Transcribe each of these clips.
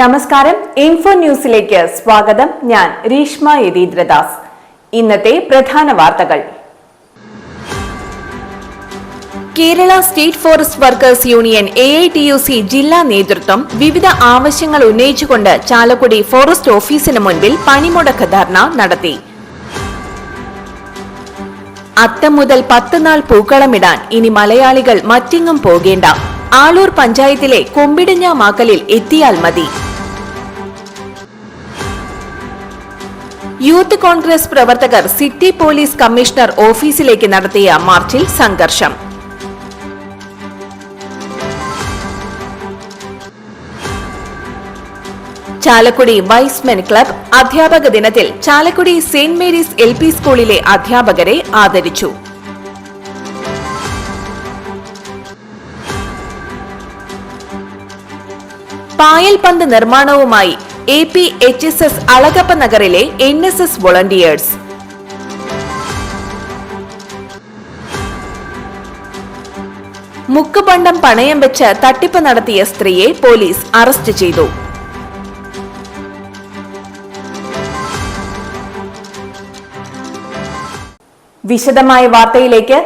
നമസ്കാരം. ഇൻഫോ ന്യൂസിലേക്ക് സ്വാഗതം. ഞാൻ രീഷ്മ യതീന്ദ്രദാസ്. ഇന്നത്തെ പ്രധാന വാർത്തകൾ. Kerala state forest workers union A I T U C ജില്ലാ നേതൃത്വം വിവിധ ആവശ്യങ്ങൾ ഉന്നയിച്ചുകൊണ്ട് ചാലക്കുടി ഫോറസ്റ്റ് ഓഫീസിന് മുൻപിൽ പണിമുടക്ക് ധർണ നടത്തി. അത്തം മുതൽ പത്ത് നാൾ പൂക്കളമിടാൻ ഇനി മലയാളികൾ മറ്റെങ്ങും പോകേണ്ട. ആളൂർ പഞ്ചായത്തിലെ കൊമ്പിടിഞ്ഞ മാക്കലിൽ എത്തിയാൽ മതി. യൂത്ത് കോൺഗ്രസ് പ്രവർത്തകർ സിറ്റി പോലീസ് കമ്മീഷണർ ഓഫീസിലേക്ക് നടത്തിയ മാർച്ചിൽ സംഘർഷം. ചാലക്കുടി വൈസ്മെൻ ക്ലബ് അധ്യാപക ദിനത്തിൽ Chalakudy Saint Mary's L P സ്കൂളിലെ അധ്യാപകരെ ആദരിച്ചു. പായൽ പന്ത് നിർമ്മാണവുമായി A P H S S Alagappa നഗറിലെ എൻ എസ് എസ് വോളണ്ടിയേഴ്സ് മുക്കുപണ്ടം പണയം വെച്ച് തട്ടിപ്പ് നടത്തിയ സ്ത്രീയെ പോലീസ് അറസ്റ്റ് ചെയ്തു. വിശദമായ വാർത്തയിലേക്ക്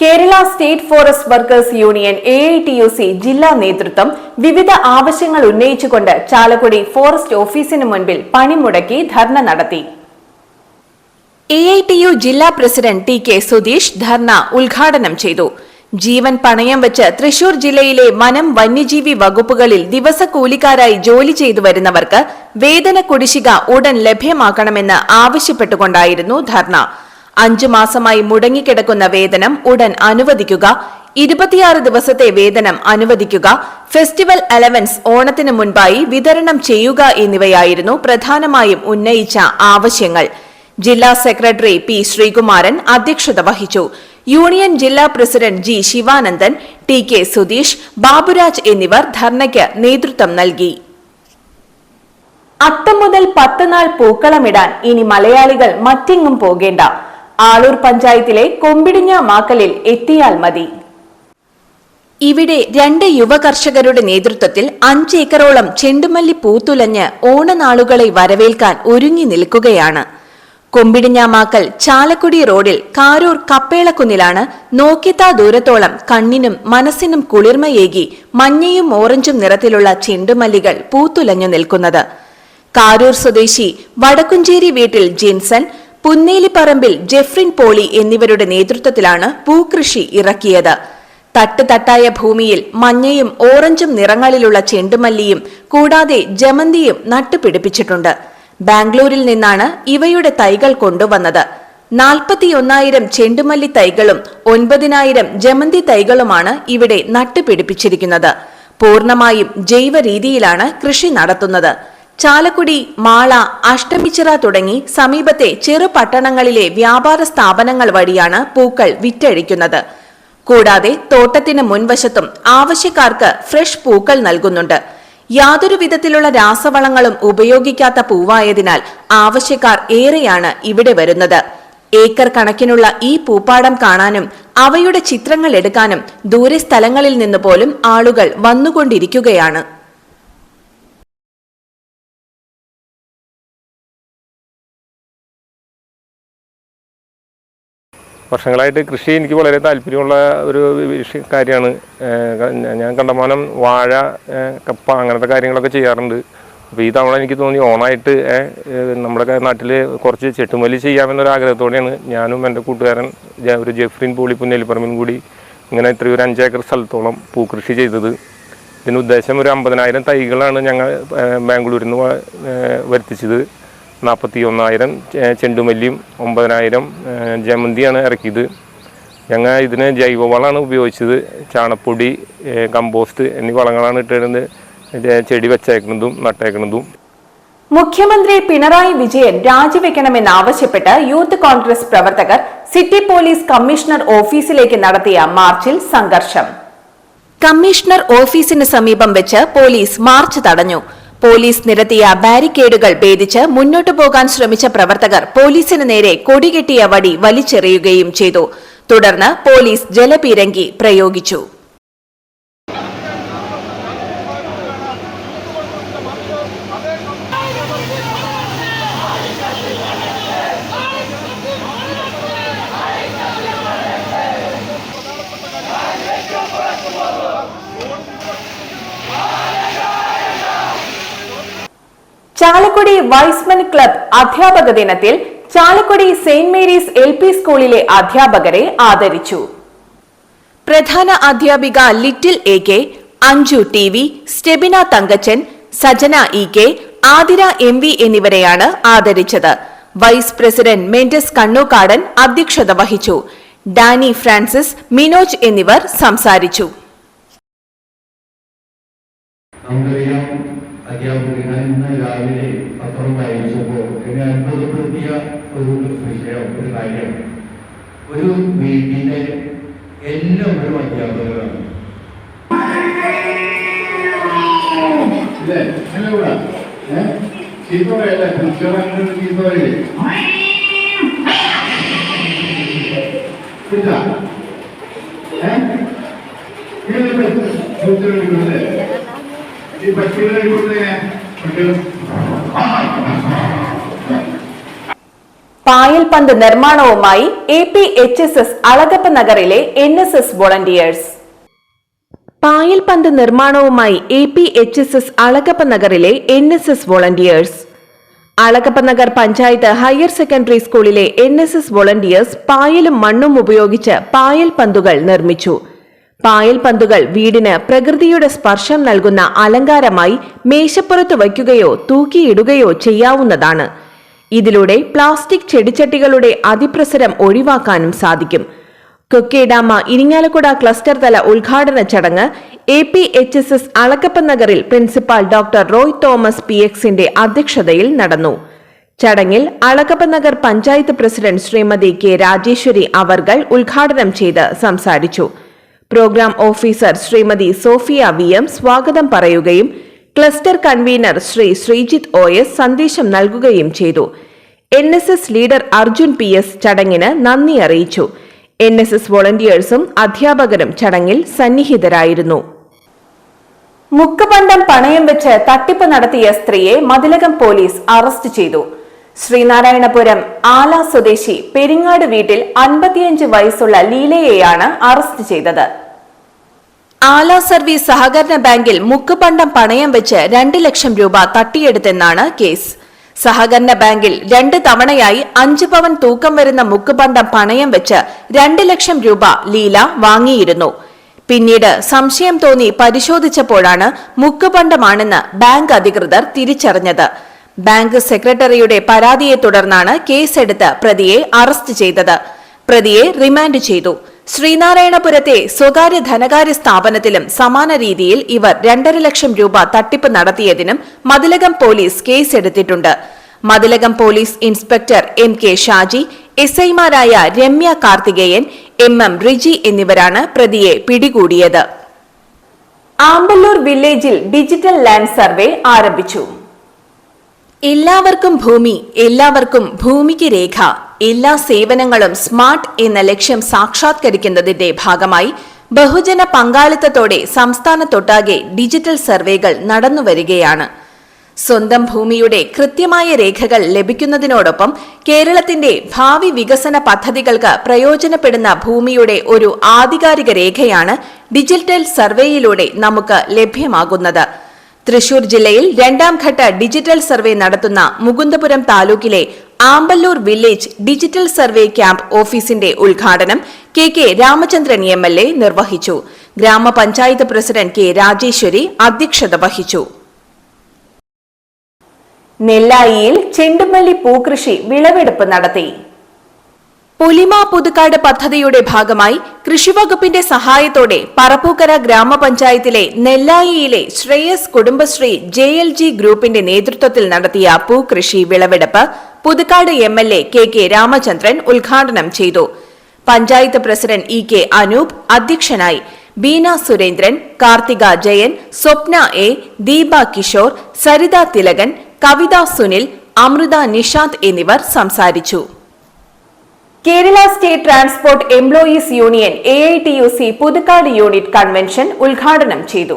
Kerala state forest workers union A I T U C ജില്ലാ നേതൃത്വം വിവിധ ആവശ്യങ്ങൾ ഉന്നയിച്ചുകൊണ്ട് ചാലക്കുടി ഫോറസ്റ്റ് ഓഫീസിന് മുൻപിൽ പണിമുടക്കി ധർണ നടത്തി. എ ഐ ടി യു ജില്ലാ പ്രസിഡന്റ് ടി കെ സുധീഷ് ധർണ ഉദ്ഘാടനം ചെയ്തു. ജീവൻ പണയം വെച്ച് തൃശൂർ ജില്ലയിലെ വനം വന്യജീവി വകുപ്പുകളിൽ ദിവസക്കൂലിക്കാരായി ജോലി ചെയ്തു വരുന്നവർക്ക് വേതന കുടിശ്ശിക ഉടൻ ലഭ്യമാക്കണമെന്ന് ആവശ്യപ്പെട്ടുകൊണ്ടായിരുന്നു ധർണ. അഞ്ചു മാസമായി മുടങ്ങിക്കിടക്കുന്ന വേതനം ഉടൻ അനുവദിക്കുക ഇരുപത്തിയാറ് ദിവസത്തെ വേതനം അനുവദിക്കുക ഫെസ്റ്റിവൽ അലവൻസ് ഓണത്തിന് മുൻപായി വിതരണം ചെയ്യുക എന്നിവയായിരുന്നു പ്രധാനമായും ഉന്നയിച്ച ആവശ്യങ്ങൾ. ജില്ലാ സെക്രട്ടറി പി ശ്രീകുമാരൻ അധ്യക്ഷത വഹിച്ചു. യൂണിയൻ ജില്ലാ president G Sivanandan T K Sudheesh Baburaj എന്നിവർ ധർണയ്ക്ക് നേതൃത്വം നൽകി. അത്തം മുതൽ പത്ത് നാൾ പൂക്കളമിടാൻ ഇനി മലയാളികൾ മറ്റെങ്ങും പോകേണ്ട. ആളൂർ പഞ്ചായത്തിലെ കൊമ്പിടിഞ്ഞ മാക്കലിൽ എത്തിയാൽ മതി. ഇവിടെ രണ്ട് യുവ കർഷകരുടെ നേതൃത്വത്തിൽ അഞ്ച് ഏക്കറോളം ചെണ്ടുമല്ലി പൂത്തുലഞ്ഞ് ഓണനാളുകളെ വരവേൽക്കാൻ ഒരുങ്ങി നിൽക്കുകയാണ്. കൊമ്പിടിഞ്ഞാമാക്കൽ ചാലക്കുടി റോഡിൽ കാരൂർ കപ്പേളക്കുന്നിലാണ് നോക്കിത്താ ദൂരത്തോളം കണ്ണിനും മനസ്സിനും കുളിർമയേകി മഞ്ഞയും ഓറഞ്ചും നിറത്തിലുള്ള ചെണ്ടുമല്ലികൾ പൂത്തുലഞ്ഞു നിൽക്കുന്നത്. കാരൂർ സ്വദേശി വടക്കുഞ്ചേരി വീട്ടിൽ ജിൻസൺ പുന്നേലിപ്പറമ്പിൽ ജെഫ്രിൻ പോളി എന്നിവരുടെ നേതൃത്വത്തിലാണ് പൂക്കൃഷി ഇറക്കിയത്. തട്ട് തട്ടായ ഭൂമിയിൽ മഞ്ഞയും ഓറഞ്ചും നിറങ്ങളിലുള്ള ചെണ്ടുമല്ലിയും കൂടാതെ ജമന്തിയും നട്ടുപിടിപ്പിച്ചിട്ടുണ്ട്. ബാംഗ്ലൂരിൽ നിന്നാണ് ഇവയുടെ തൈകൾ കൊണ്ടുവന്നത്. നാൽപ്പത്തിയൊന്നായിരം ചെണ്ടുമല്ലി തൈകളും ഒൻപതിനായിരം ജമന്തി തൈകളുമാണ് ഇവിടെ നട്ടുപിടിപ്പിച്ചിരിക്കുന്നത്. പൂർണമായും ജൈവ രീതിയിലാണ് കൃഷി നടത്തുന്നത്. ചാലക്കുടി മാള അഷ്ടമിച്ചിറ തുടങ്ങി സമീപത്തെ ചെറു പട്ടണങ്ങളിലെ വ്യാപാര സ്ഥാപനങ്ങൾ വഴിയാണ് പൂക്കൾ വിറ്റഴിക്കുന്നത്. കൂടാതെ തോട്ടത്തിന് മുൻവശത്തും ആവശ്യക്കാർക്ക് ഫ്രഷ് പൂക്കൾ നൽകുന്നുണ്ട്. യാതൊരു വിധത്തിലുള്ള രാസവളങ്ങളും ഉപയോഗിക്കാത്ത പൂവായതിനാൽ ആവശ്യക്കാർ ഏറെയാണ് ഇവിടെ വരുന്നത്. ഏക്കർ കണക്കിനുള്ള ഈ പൂപ്പാടം കാണാനും അവയുടെ ചിത്രങ്ങൾ എടുക്കാനും ദൂരെ സ്ഥലങ്ങളിൽ നിന്ന് പോലും ആളുകൾ വന്നുകൊണ്ടിരിക്കുകയാണ്. വർഷങ്ങളായിട്ട് കൃഷി എനിക്ക് വളരെ താല്പര്യമുള്ള ഒരു കാര്യമാണ്. ഞാൻ കണ്ടമാനം വാഴ കപ്പ അങ്ങനത്തെ കാര്യങ്ങളൊക്കെ ചെയ്യാറുണ്ട്. അപ്പോൾ ഈ തവണ എനിക്ക് തോന്നി ഓണായിട്ട് നമ്മുടെ നാട്ടിൽ കുറച്ച് ചെട്ടുമല്ലി ചെയ്യാമെന്നൊരു ആഗ്രഹത്തോടെയാണ് ഞാനും എന്റെ കൂട്ടുകാരൻ ഒരു ജെഫ്രിൻ പൂളി പുന്നേലിപ്പറമ്പിനും കൂടി ഇങ്ങനെ ഇത്രയും ഒരു അഞ്ചേക്കർ സ്ഥലത്തോളം പൂക്കൃഷി ചെയ്തത്. ഇതിന് ഉദ്ദേശം ഒരു അമ്പതിനായിരം തൈകളാണ് ഞങ്ങൾ ബാംഗ്ലൂരിൽ നിന്ന് വരുത്തിച്ചത്. നാൽപ്പത്തി ഒന്നായിരം ചെണ്ടുമല്ലിയും ഒമ്പതിനായിരം ജമന്തിയാണ് ഇറക്കിയത്. ഞങ്ങൾ ഇതിന് ജൈവവളമാണ് ഉപയോഗിച്ചത്. ചാണപ്പൊടി കമ്പോസ്റ്റ് എന്നീ വളങ്ങളാണ് ഇട്ടിരുന്നത് ചെടി വെച്ചേക്കുന്നതും നട്ടേക്കുന്നതും. മുഖ്യമന്ത്രി പിണറായി വിജയൻ രാജിവെക്കണമെന്നാവശ്യപ്പെട്ട് യൂത്ത് കോൺഗ്രസ് പ്രവർത്തകർ സിറ്റി പോലീസ് കമ്മീഷണർ ഓഫീസിലേക്ക് നടത്തിയ മാർച്ചിൽ സംഘർഷം. കമ്മീഷണർ ഓഫീസിന് സമീപം വെച്ച് പോലീസ് മാർച്ച് തടഞ്ഞു. പോലീസ് നിരത്തിയ ബാരിക്കേഡുകൾ ഭേദിച്ച് മുന്നോട്ടു പോകാൻ ശ്രമിച്ച പ്രവർത്തകർ പോലീസിന് നേരെ കൊടികെട്ടിയ വടി വലിച്ചെറിയുകയും ചെയ്തു. തുടർന്ന് പോലീസ് ജലപീരങ്കി പ്രയോഗിച്ചു. ചാലക്കുടി വൈസ്മൻ ക്ലബ് അധ്യാപക ദിനത്തിൽ Chalakudy saint Mary's L P സ്കൂളിലെ അധ്യാപകരെ ആദരിച്ചു. പ്രധാന അധ്യാപിക Little A K Anju T V Stebina Thankachan Sajana E K Athira M V എന്നിവരെയാണ് ആദരിച്ചത്. വൈസ് പ്രസിഡന്റ് മെന്റസ് കണ്ണൂക്കാടൻ അധ്യക്ഷത വഹിച്ചു. ഡാനി ഫ്രാൻസിസ് മിനോജ് എന്നിവർ സംസാരിച്ചു. അധ്യാപകർ ഞാൻ ഇന്ന് രാവിലെ പത്രം വായിച്ചപ്പോൾ എന്നെ അത്ഭുതപ്പെടുത്തിയ ഒരു വിഷയം ഒരു കാര്യം ഒരു വീട്ടിലെ എല്ലാവരും അധ്യാപകരാണ്? ചീത്ത പറയല്ലേ? ചീത്ത പറയില്ലേ? ഇല്ല. ഏ? ഈ പക്ഷികളെ പന്ത് പായൽപന്ത് നിർമ്മാണവുമായി A P H S S Alagappa നഗറിലെ എൻ എസ് എസ് വോളണ്ടിയേഴ്സ്. പായൽപന്ത് നിർമ്മാണവുമായി A P H S S Alagappa നഗറിലെ N S S volunteers. Alagappa Nagar panchayat higher secondary സ്കൂളിലെ എൻ എസ് എസ് വോളണ്ടിയേഴ്സ് പായലും മണ്ണും ഉപയോഗിച്ച് പായൽ പന്തുകൾ നിർമ്മിച്ചു. പായൽ പന്തുകൾ വീടിന് പ്രകൃതിയുടെ സ്പർശം നൽകുന്ന അലങ്കാരമായി മേശപ്പുറത്ത് വയ്ക്കുകയോ തൂക്കിയിടുകയോ ചെയ്യാവുന്നതാണ്. ഇതിലൂടെ പ്ലാസ്റ്റിക് ചെടിച്ചട്ടികളുടെ അതിപ്രസരം ഒഴിവാക്കാനും സാധിക്കും. കൊക്കേഡാമ ഇരിങ്ങാലക്കുട ക്ലസ്റ്റർ തല ഉദ്ഘാടന ചടങ്ങ് A P H S S Alakappan നഗറിൽ principal doctor Roy Thomas P എക്സിന്റെ അധ്യക്ഷതയിൽ നടന്നു. ചടങ്ങിൽ അളക്കപ്പൻ നഗർ പഞ്ചായത്ത് പ്രസിഡന്റ് ശ്രീമതി കെ രാജേശ്വരി അവർകൾ ഉദ്ഘാടനം ചെയ്ത് സംസാരിച്ചു. Program officer Shrimati Sophia V M സ്വാഗതം പറയുകയും cluster convener Shri Sreejith O S സന്ദേശം നൽകുകയും ചെയ്തു. N S S leader Arjun P S ചടങ്ങിന് നന്ദി അറിയിച്ചു. എൻ എസ് എസ് വോളണ്ടിയേഴ്സും അധ്യാപകരും ചടങ്ങിൽ സന്നിഹിതരായിരുന്നു. മുക്കുപണ്ടം പണയം വെച്ച് തട്ടിപ്പ് നടത്തിയ സ്ത്രീയെ മതിലകം പോലീസ് അറസ്റ്റ് ചെയ്തു. ശ്രീനാരായണപുരം ആല സ്വദേശി പെരിങ്ങാട് വീട്ടിൽ അൻപത്തിയഞ്ച് വയസ്സുള്ള ലീലയെയാണ് അറസ്റ്റ് ചെയ്തത്. ആല സർവീസ് സഹകരണ ബാങ്കിൽ മുക്കുപണ്ടം പണയം വെച്ച് രണ്ട് ലക്ഷം രൂപ തട്ടിയെടുത്തെന്നാണ് കേസ്. സഹകരണ ബാങ്കിൽ രണ്ട് തവണയായി അഞ്ച് പവൻ തൂക്കം വരുന്ന മുക്കുപണ്ടം പണയം വെച്ച് രണ്ട് ലക്ഷം രൂപ ലീല വാങ്ങിയിരുന്നു. പിന്നീട് സംശയം തോന്നി പരിശോധിച്ചപ്പോഴാണ് മുക്കുപണ്ടമാണെന്ന് ബാങ്ക് അധികൃതർ തിരിച്ചറിഞ്ഞത്. ബാങ്ക് സെക്രട്ടറിയുടെ പരാതിയെ തുടർന്നാണ് കേസെടുത്ത് പ്രതിയെ അറസ്റ്റ് ചെയ്തത്. പ്രതിയെ റിമാൻഡ് ചെയ്തു. ശ്രീനാരായണപുരത്തെ സ്വകാര്യ ധനകാര്യ സ്ഥാപനത്തിലും സമാന രീതിയിൽ ഇവർ രണ്ടര ലക്ഷം രൂപ തട്ടിപ്പ് നടത്തിയതിനും മതിലകം പോലീസ് കേസെടുത്തിട്ടുണ്ട്. Mathilakam police inspector M K Shaji S ഐമാരായ രമ്യ കാർത്തികേയൻ എം എം റിജി എന്നിവരാണ് പ്രതിയെ പിടികൂടിയത്. ആമ്പല്ലൂർ വില്ലേജിൽ ഡിജിറ്റൽ ലാൻഡ് സർവേ ആരംഭിച്ചു. എല്ലാവർക്കും ഭൂമി എല്ലാവർക്കും ഭൂമിക്ക് രേഖ എല്ലാ സേവനങ്ങളും സ്മാർട്ട് എന്ന ലക്ഷ്യം സാക്ഷാത്കരിക്കുന്നതിന്റെ ഭാഗമായി ബഹുജന പങ്കാളിത്തത്തോടെ സംസ്ഥാനത്തൊട്ടാകെ ഡിജിറ്റൽ സർവേകൾ നടന്നുവരികയാണ് സ്വന്തം ഭൂമിയുടെ കൃത്യമായ രേഖകൾ ലഭിക്കുന്നതിനോടൊപ്പം കേരളത്തിന്റെ ഭാവി വികസന പദ്ധതികൾക്ക് പ്രയോജനപ്പെടുന്ന ഭൂമിയുടെ ഒരു ആധികാരിക രേഖയാണ് ഡിജിറ്റൽ സർവേയിലൂടെ നമുക്ക് ലഭ്യമാകുന്നത്. തൃശൂർ ജില്ലയിൽ രണ്ടാം ഘട്ട ഡിജിറ്റൽ സർവേ നടത്തുന്ന മുകുന്ദപുരം താലൂക്കിലെ Ampallur village digital survey camp ഓഫീസിന്റെ ഉദ്ഘാടനം K K Ramachandran M L A നിർവഹിച്ചു. ഗ്രാമപഞ്ചായത്ത് പ്രസിഡന്റ് കെ രാജേശ്വരി അധ്യക്ഷത വഹിച്ചു. നെല്ലായിയിൽ ചെണ്ടുമല്ലി പൂക്കൃഷി വിളവെടുപ്പ് നടത്തി. പുലിമ പുതുക്കാട് പദ്ധതിയുടെ ഭാഗമായി കൃഷിവകുപ്പിന്റെ സഹായത്തോടെ പറപ്പൂക്കര ഗ്രാമപഞ്ചായത്തിലെ നെല്ലായിയിലെ Shreyas Kudumbashree J L G ഗ്രൂപ്പിന്റെ നേതൃത്വത്തിൽ നടത്തിയ പൂകൃഷി വിളവെടുപ്പ് Puthukkad M L A K K Ramachandran ഉദ്ഘാടനം ചെയ്തു. Panchayat president E K Anoop അധ്യക്ഷനായി ബീന സുരേന്ദ്രൻ കാർത്തിക ജയൻ സ്വപ്ന എ ദീപ കിഷോർ സരിത തിലകൻ കവിത സുനിൽ അമൃത നിഷാന്ത് എന്നിവർ സംസാരിച്ചു. Kerala state transport employees union A I T U C Puthukkad unit convention ഉദ്ഘാടനം ചെയ്തു.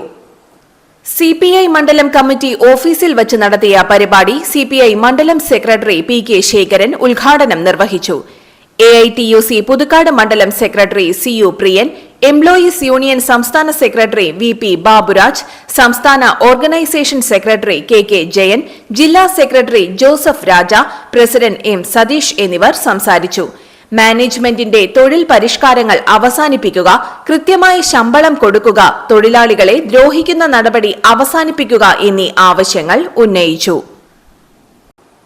സി പി ഐ മണ്ഡലം കമ്മിറ്റി ഓഫീസിൽ വച്ച് നടത്തിയ പരിപാടി സി പി ഐ മണ്ഡലം സെക്രട്ടറി പി കെ ശേഖരൻ ഉദ്ഘാടനം നിർവഹിച്ചു. A I T U C Puthukkad മണ്ഡലം secretary C U Priyan employees union സംസ്ഥാന സെക്രട്ടറി വി പി ബാബുരാജ് സംസ്ഥാന organisation secretary K K Jayan ജില്ലാ secretary Joseph Raja president M Satheesh എന്നിവർ സംസാരിച്ചു. മാനേജ്മെന്റിന്റെ തൊഴിൽ പരിഷ്കാരങ്ങൾ അവസാനിപ്പിക്കുക കൃത്യമായി ശമ്പളം കൊടുക്കുക തൊഴിലാളികളെ ദ്രോഹിക്കുന്ന നടപടി അവസാനിപ്പിക്കുക എന്നീ ആവശ്യങ്ങൾ ഉന്നയിച്ചു.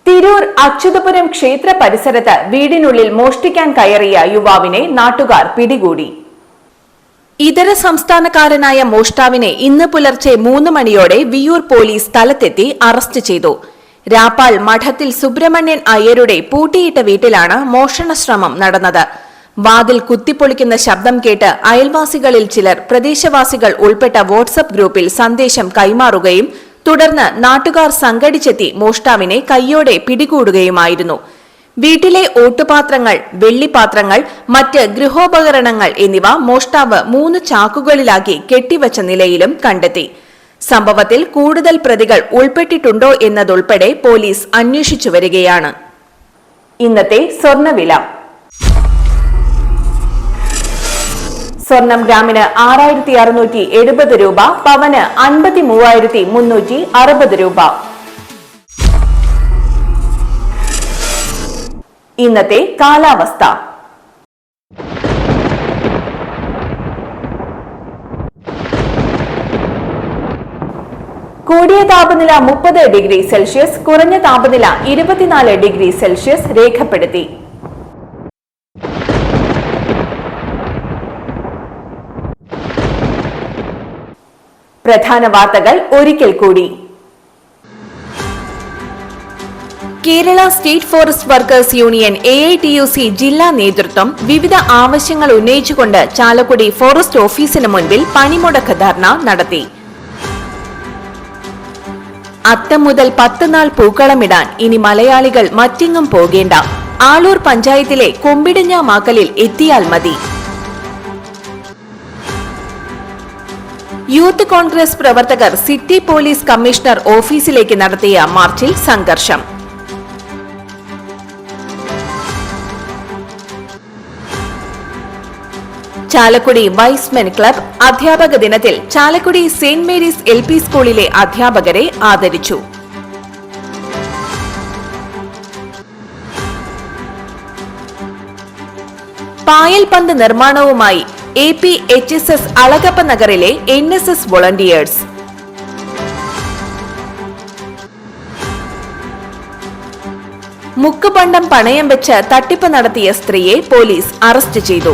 തിരൂർ അച്യുതപുരം ക്ഷേത്ര പരിസരത്ത് വീടിനുള്ളിൽ മോഷ്ടിക്കാൻ കയറിയ യുവാവിനെ നാട്ടുകാർ പിടികൂടി. ഇതര സംസ്ഥാനക്കാരനായ മോഷ്ടാവിനെ ഇന്ന് പുലർച്ചെ മൂന്ന് മണിയോടെ വിയൂർ പോലീസ് സ്ഥലത്തെത്തി അറസ്റ്റ് ചെയ്തു. രാപ്പാൾ മഠത്തിൽ സുബ്രഹ്മണ്യൻ അയ്യരുടെ പൂട്ടിയിട്ട വീട്ടിലാണ് മോഷണശ്രമം നടന്നത്. വാതിൽ കുത്തിപ്പൊളിക്കുന്ന ശബ്ദം കേട്ട് അയൽവാസികളിൽ ചിലർ പ്രദേശവാസികൾ ഉൾപ്പെട്ട വാട്സപ്പ് ഗ്രൂപ്പിൽ സന്ദേശം കൈമാറുകയും തുടർന്ന് നാട്ടുകാർ സംഘടിച്ചെത്തി മോഷ്ടാവിനെ കൈയോടെ പിടികൂടുകയുമായിരുന്നു. വീട്ടിലെ ഓട്ടുപാത്രങ്ങൾ വെള്ളിപാത്രങ്ങൾ മറ്റ് ഗൃഹോപകരണങ്ങൾ എന്നിവ മോഷ്ടാവ് മൂന്ന് ചാക്കുകളിലാക്കി കെട്ടിവച്ച നിലയിലും കണ്ടെത്തി. സംഭവത്തിൽ കൂടുതൽ പ്രതികൾ ഉൾപ്പെട്ടിട്ടുണ്ടോ എന്നതുൾപ്പെടെ പോലീസ് അന്വേഷിച്ചു വരികയാണ്. ഇന്നത്തെ സ്വർണവില. സ്വർണം ഗ്രാമിന് ആറായിരത്തി അറുന്നൂറ്റി എഴുപത് രൂപ പവന് അൻപത്തി മൂവായിരത്തി മുന്നൂറ്റി അറുപത് രൂപ. ഇന്നത്തെ കാലാവസ്ഥ. കൂടിയ താപനില മുപ്പത് ഡിഗ്രി സെൽഷ്യസ് കുറഞ്ഞ താപനില ഇരുപത്തിനാല് ഡിഗ്രി സെൽഷ്യസ് രേഖപ്പെടുത്തി. പ്രധാന വാർത്തകൾ ഒരിക്കൽ കൂടി. Kerala state forest workers union A I T U C ജില്ലാ നേതൃത്വം വിവിധ ആവശ്യങ്ങൾ ഉന്നയിച്ചുകൊണ്ട് ചാലക്കുടി ഫോറസ്റ്റ് ഓഫീസിന് മുൻപിൽ പണിമുടക്ക് ധർണ നടത്തി. അത്തം മുതൽ പത്ത് നാൾ പൂക്കളമിടാൻ ഇനി മലയാളികൾ മറ്റെങ്ങും പോകേണ്ട. ആളൂർ പഞ്ചായത്തിലെ കൊമ്പിടിഞ്ഞ മാക്കലിൽ എത്തിയാൽ മതി. യൂത്ത് കോൺഗ്രസ് പ്രവർത്തകർ സിറ്റി പോലീസ് കമ്മീഷണർ ഓഫീസിലേക്ക് നടത്തിയ മാർച്ചിൽ സംഘർഷം. ചാലക്കുടി വൈസ് മെൻ ക്ലബ് അധ്യാപക ദിനത്തിൽ Chalakudy saint Mary's L P സ്കൂളിലെ അധ്യാപകരെ ആദരിച്ചു. പായൽ പന്ത് നിർമ്മാണവുമായി A P H S S Alagappa നഗറിലെ എൻ എസ് എസ് വോളണ്ടിയേഴ്സ്. മുക്കുപണ്ടം പണയം വെച്ച് തട്ടിപ്പ് നടത്തിയ സ്ത്രീയെ പോലീസ് അറസ്റ്റ് ചെയ്തു.